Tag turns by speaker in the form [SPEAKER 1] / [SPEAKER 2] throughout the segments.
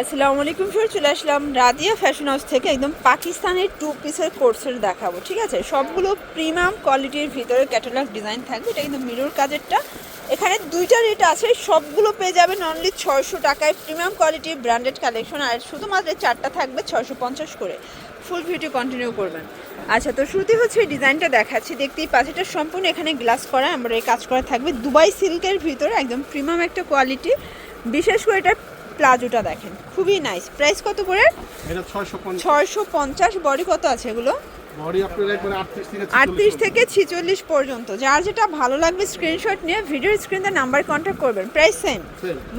[SPEAKER 1] আসসালামু আলাইকুম স্যার চলে আসলাম রাদিয়া ফ্যাশন হাউস থেকে একদম পাকিস্তানের টু পিসের কোর্সের দেখাবো, ঠিক আছে? সবগুলো প্রিমিয়াম কোয়ালিটির ভিতরে ক্যাটালগ ডিজাইন থাকবে, এটা কিন্তু মিরর কাজেরটা। এখানে দুইটা রেট আছে, সবগুলো পেয়ে যাবেন অনলি ছয়শো টাকায় প্রিমিয়াম কোয়ালিটির ব্র্যান্ডেড কালেকশন আর শুধুমাত্র চারটা থাকবে ছয়শো পঞ্চাশ করে। ফুল ভিডিও কন্টিনিউ করবেন। আচ্ছা তো শুরুতে হচ্ছে ডিজাইনটা দেখাচ্ছি, দেখতেই পাচ্ছি এটা সম্পূর্ণ এখানে গ্লাস করা, আমরা এই কাজ করা থাকবে। দুবাই সিল্কের ভিতরে একদম প্রিমিয়াম একটা কোয়ালিটি বিশেষ করে এটার প্লাজোটা দেখেন খুবই নাইস প্রাইস কত করে
[SPEAKER 2] এটা ছয়শো পঞ্চাশ।
[SPEAKER 1] বডি কত আছে এগুলো?
[SPEAKER 2] বডি আপনার একবারে আটত্রিশ থেকে
[SPEAKER 1] আটত্রিশ থেকে ছিচল্লিশ পর্যন্ত। যার যেটা ভালো লাগবে স্ক্রিনশট নিয়ে ভিডিও স্ক্রিনে নাম্বার কন্ট্যাক্ট করবেন। প্রাইস সেম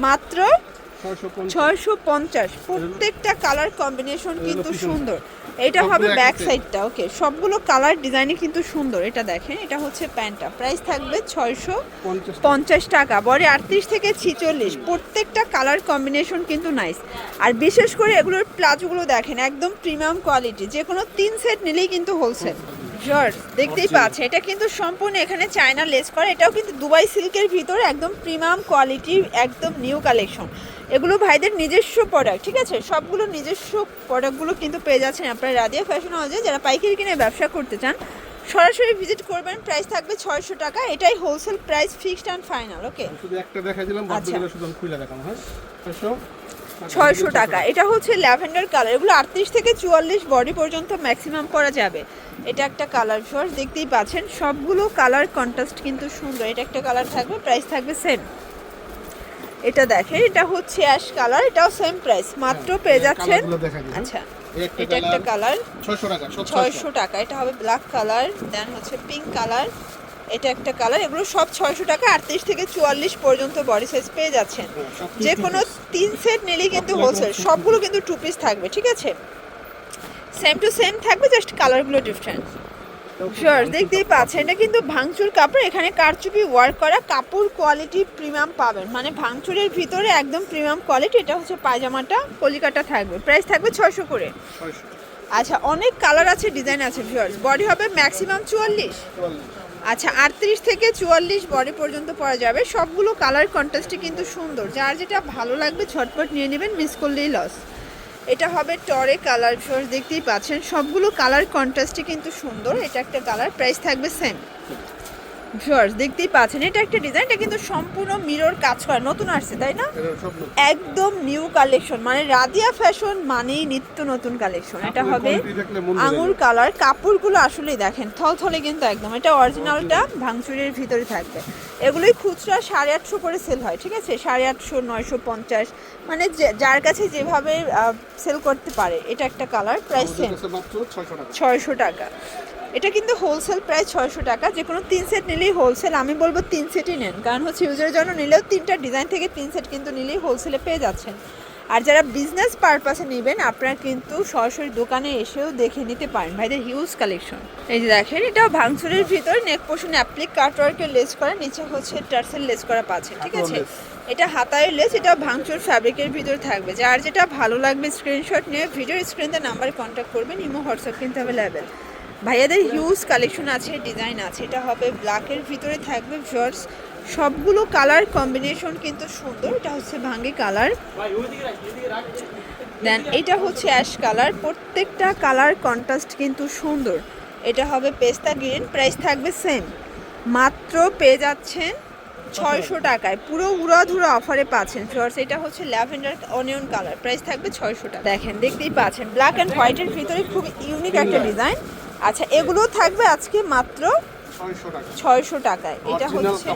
[SPEAKER 1] মাত্র
[SPEAKER 2] ছয়শো পঞ্চাশ।
[SPEAKER 1] প্রত্যেকটা কালার কম্বিনেশন কিন্তু সুন্দর। এটা হবে ব্যাক সাইডটা ওকে সবগুলো কালার ডিজাইনই কিন্তু সুন্দর এটা দেখেন। এটা হচ্ছে প্যান্টটা। প্রাইস থাকবে ছয়শো
[SPEAKER 2] পঞ্চাশ
[SPEAKER 1] টাকা। বডি আটত্রিশ থেকে ছিচল্লিশ। প্রত্যেকটা কালার কম্বিনেশন কিন্তু নাইস আর বিশেষ করে এগুলোর প্লাজোগুলো দেখেন একদম প্রিমিয়াম কোয়ালিটি যে কোনো তিন সেট নিলেই কিন্তু হোলসেল জর্জ দেখতেই পাচ্ছেন। এটা কিন্তু সম্পূর্ণ এখানে চায়না লেস করা। এটাও কিন্তু দুবাই সিল্কের ভিতরে একদম প্রিমিয়াম কোয়ালিটি একদম নিউ কালেকশন এগুলো ভাইদের নিজস্ব প্রোডাক্ট ঠিক আছে? সবগুলো নিজস্ব প্রোডাক্টগুলো কিন্তু পেয়ে যাচ্ছেন আপনারা রাদিয়া ফ্যাশন হাউসে যারা পাইকারি কিনে ব্যবসা করতে চান সরাসরি ভিজিট করবেন। প্রাইস থাকবে ছয়শো টাকা। এটাই wholesale price fixed and final okay
[SPEAKER 2] শুধু একটা
[SPEAKER 1] আচ্ছা।
[SPEAKER 2] হয়? ছয়শো?
[SPEAKER 1] টাকা। এটা হচ্ছে ল্যাভেন্ডার কালার এগুলো আটত্রিশ থেকে চুয়াল্লিশ বডি পর্যন্ত ম্যাক্সিমাম করা যাবে। এটা একটা কালার শোর দেখতেই পাচ্ছেন। সবগুলো কালার কন্ট্রাস্ট কিন্তু সুন্দর। এটা একটা কালার থাকবে প্রাইস থাকবে সেম এটা দেখেন এটা হচ্ছে অ্যাশ কালার এটাও সেম প্রাইস মাত্র পেয়ে যাচ্ছেন। আচ্ছা এটা একটা কালার
[SPEAKER 2] ছয়শো টাকা
[SPEAKER 1] এটা হবে ব্ল্যাক কালার দেন হচ্ছে পিঙ্ক কালার এটা একটা কালার এগুলো সব ছয়শো টাকা আটত্রিশ থেকে চুয়াল্লিশ পর্যন্ত বডি সাইজ পেয়ে যাচ্ছেন।
[SPEAKER 2] হ্যাঁ,
[SPEAKER 1] যে কোনো তিন সেট নিলেই কিন্তু হোলসেল সবগুলো কিন্তু টু পিস থাকবে ঠিক আছে? সেম টু সেম থাকবে জাস্ট কালারগুলো ডিফারেন্ট শিওর দেখতেই পাচ্ছেন। এটা কিন্তু ভাঙচুর কাপড়। এখানে কারচুপি ওয়ার্ক করা কাপড় কোয়ালিটি প্রিমিয়াম পাবেন। মানে ভাঙচুরের ভিতরে একদম প্রিমিয়াম কোয়ালিটি এটা হচ্ছে পায়জামাটা কলিকাটা থাকবে। প্রাইস থাকবে ছয়শো করে। আচ্ছা অনেক কালার আছে ডিজাইন আছে ভিউয়ার্স বডি হবে ম্যাক্সিমাম চুয়াল্লিশ।
[SPEAKER 2] চুয়াল্লিশ।
[SPEAKER 1] আচ্ছা আটত্রিশ থেকে চুয়াল্লিশ বডি পর্যন্ত পরা যাবে। সবগুলো কালার কন্ট্রাস্টই কিন্তু সুন্দর। যার যেটা ভালো লাগবে ঝটপট নিয়ে নেবেন মিস করলেই লস এটা হবে টরে কালার ফিওর দেখতেই পাচ্ছেন। সবগুলো কালার কন্ট্রাস্টই কিন্তু সুন্দর। এটা একটা কালার, প্রাইস থাকবে সেম। ভিউয়ার্স দেখতেই পাচ্ছেন এটা একটা ডিজাইন এটা কিন্তু সম্পূর্ণ মিরর কাজ করা নতুন আসছে তাই না। একদম নিউ কালেকশন মানে রাদিয়া ফ্যাশন মানেই নিত্য নতুন কালেকশন এটা হবে আঙুর কালার কাপড়গুলো আসলেই দেখেন থলথলে কিন্তু একদম এটা অরিজিনালটা ভাঙচুরের ভিতরে থাকবে। এগুলোই খুচরা সাড়ে আটশো করে সেল হয় ঠিক আছে? সাড়ে আটশো নয়শো পঞ্চাশ মানে যার কাছে যেভাবে সেল করতে পারে এটা একটা কালার প্রাইস সেম
[SPEAKER 2] ছয়শো টাকা।
[SPEAKER 1] এটা কিন্তু হোলসেল প্রায় ছয়শো টাকা যে কোনো তিন সেট নিলেই হোলসেল আমি বলব তিন সেটই নেন কারণ হচ্ছে ইউজের জন্য নিলেও তিনটা ডিজাইন থেকে তিন সেট কিন্তু নিলেই হোলসেলে পেয়ে যাচ্ছেন। আর যারা বিজনেস পারপাসে নেবেন আপনারা কিন্তু সরাসরি দোকানে এসেও দেখে নিতে পারেন ভাইদের হিউজ কালেকশন এই যে দেখেন এটাও ভাঙচুরের ভিতর নেক পোষণ অ্যাপ্লিক কাটওয়ার্কের লেস করা নিচে হচ্ছে টার্সেল লেস করা পাচ্ছে ঠিক আছে? এটা হাতায় লেস এটা ভাঙচুর ফ্যাব্রিকের ভিতর থাকবে। যার যেটা ভালো লাগবে স্ক্রিনশট নিয়ে ভিডিও স্ক্রিনতে নাম্বারে কন্ট্যাক্ট করবেন ইমো হোয়াটসঅ্যাপ কিন্তু অ্যাভেলেবেল ভাইয়াদের হিউজ কালেকশন আছে ডিজাইন আছে। এটা হবে ব্ল্যাকের ভিতরে থাকবে শর্টস সবগুলো কালার কম্বিনেশন কিন্তু সুন্দর। এটা হচ্ছে ভাঙ্গি কালার দেন এটা হচ্ছে অ্যাশ কালার প্রত্যেকটা কালার কন্ট্রাস্ট কিন্তু সুন্দর। এটা হবে পেস্তা গ্রিন প্রাইস থাকবে সেম মাত্র পেয়ে যাচ্ছেন ছয়শো টাকায়। পুরো উড়াধুরা অফারে পাচ্ছেন ফ্লোয়ার্স এটা হচ্ছে ল্যাভেন্ডার অনিয়ন কালার প্রাইস থাকবে ছয়শো টাকা। দেখেন দেখতেই পাচ্ছেন। ব্ল্যাক অ্যান্ড হোয়াইটের ভিতরে খুব ইউনিক একটা ডিজাইন আচ্ছা এগুলো থাকবে আজকে মাত্র
[SPEAKER 2] ছয়শো
[SPEAKER 1] টাকায়। এটা হচ্ছে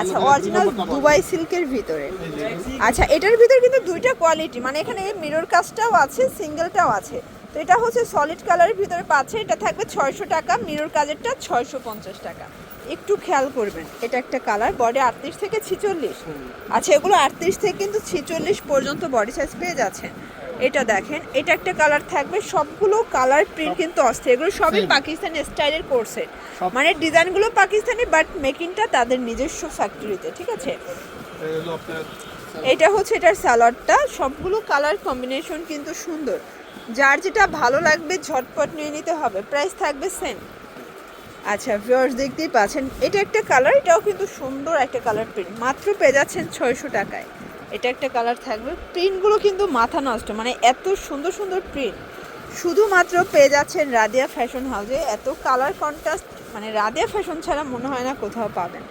[SPEAKER 1] আচ্ছা অরিজিনাল দুবাই সিল্কের ভিতরে। আচ্ছা এটার ভিতরে কিন্তু দুইটা কোয়ালিটি মানে এখানে মিরর কাজটাও আছে সিঙ্গেলটাও আছে। তো এটা হচ্ছে সলিড কালারের ভিতরে পাচ্ছে এটা থাকবে ছয়শো টাকা মিরর কাজেরটা ছয়শো পঞ্চাশ টাকা। একটু খেয়াল করবেন এটা একটা কালার বডি আটত্রিশ থেকে ছিচল্লিশ। আচ্ছা এগুলো আটত্রিশ থেকে কিন্তু ছিচল্লিশ পর্যন্ত বডি সাইজ পেয়ে যাচ্ছেন। এটা দেখেন এটা একটা কালার থাকবে সবগুলো কালার প্রিন্ট কিন্তু অস্থির। এগুলো সবই. পাকিস্তানি স্টাইলের কোর্সেট
[SPEAKER 2] সব-
[SPEAKER 1] মানে ডিজাইনগুলো পাকিস্তানি বাট মেকিংটা তাদের নিজস্ব ফ্যাক্টরিতে ঠিক আছে? এটা হচ্ছে এটার স্যালাডটা সবগুলো কালার কম্বিনেশন কিন্তু সুন্দর। যার যেটা ভালো লাগবে ঝটপট নিয়ে নিতে হবে। প্রাইস থাকবে সেম আচ্ছা ভিউয়ার্স দেখতেই পাচ্ছেন এটা একটা কালার এটাও কিন্তু সুন্দর একটা কালার প্রিন্ট মাত্র পেয়ে যাচ্ছেন ছয়শো টাকায়। এটা একটা কালার থাকবে। প্রিন্টগুলো কিন্তু মাথা নষ্ট মানে এত সুন্দর সুন্দর প্রিন্ট শুধুমাত্র পেয়ে যাচ্ছেন রাদিয়া ফ্যাশন হাউসে এত কালার কন্ট্রাস্ট মানে রাদিয়া ফ্যাশন ছাড়া মনে হয় না কোথাও পাবেন।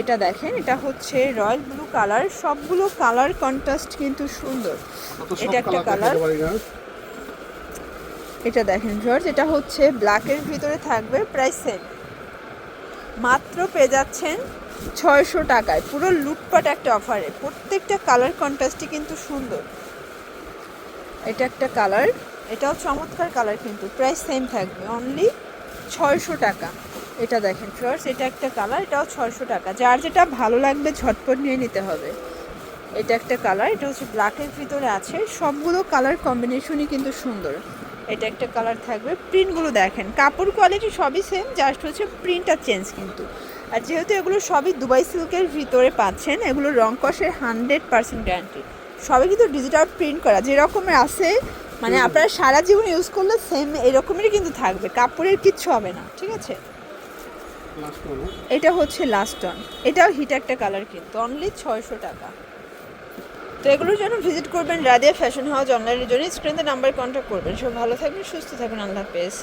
[SPEAKER 1] এটা দেখেন এটা হচ্ছে রয়্যাল ব্লু কালার সবগুলো কালার কন্ট্রাস্ট কিন্তু সুন্দর। এটা একটা
[SPEAKER 2] কালার
[SPEAKER 1] এটা দেখেন জর্জ এটা হচ্ছে ব্ল্যাকের ভিতরে থাকবে প্রায় সেম মাত্র পেয়ে যাচ্ছেন ছয়শো টাকায়। পুরো লুটপাট একটা অফারে প্রত্যেকটা কালার কন্ট্রাস্টই কিন্তু সুন্দর। এটা একটা কালার এটাও চমৎকার কালার কিন্তু। প্রায় সেম থাকবে। অনলি ছয়শো টাকা। এটা দেখেন ফ্লোয়ার্স এটা একটা কালার এটাও ছয়শো টাকা। যার যেটা ভালো লাগবে ঝটপট নিয়ে নিতে হবে। এটা একটা কালার এটা হচ্ছে ব্ল্যাকের ভিতরে আছে। সবগুলো কালার কম্বিনেশনই কিন্তু সুন্দর। এটা একটা কালার থাকবে। প্রিন্টগুলো দেখেন। কাপড় কোয়ালিটি সবই সেম জাস্ট হচ্ছে প্রিন্টটা চেঞ্জ কিন্তু। আর যেহেতু এগুলো সবই দুবাই সিল্কের ভিতরে পাচ্ছেন এগুলো রং কষের হান্ড্রেড পার্সেন্ট গ্যারান্টি সবই কিন্তু ডিজিটাল প্রিন্ট করা যে রকমের আছে মানে আপনারা সারা জীবন ইউজ করলে সেম এরকমেরই কিন্তু থাকবে কাপড়ের কিচ্ছু হবে না ঠিক আছে? এটা হচ্ছে লাস্ট অন এটাও হিট একটা কালার কিন্তু অনলি ছয়শো টাকা। তো এগুলোর জন্য ভিজিট করবেন রাদিয়া ফ্যাশন হাউস অনলাইনের জন্য স্ক্রিনে নাম্বার কন্ট্যাক্ট করবেন। সব ভালো থাকবেন সুস্থ থাকবেন আল্লাহ হাফেজ।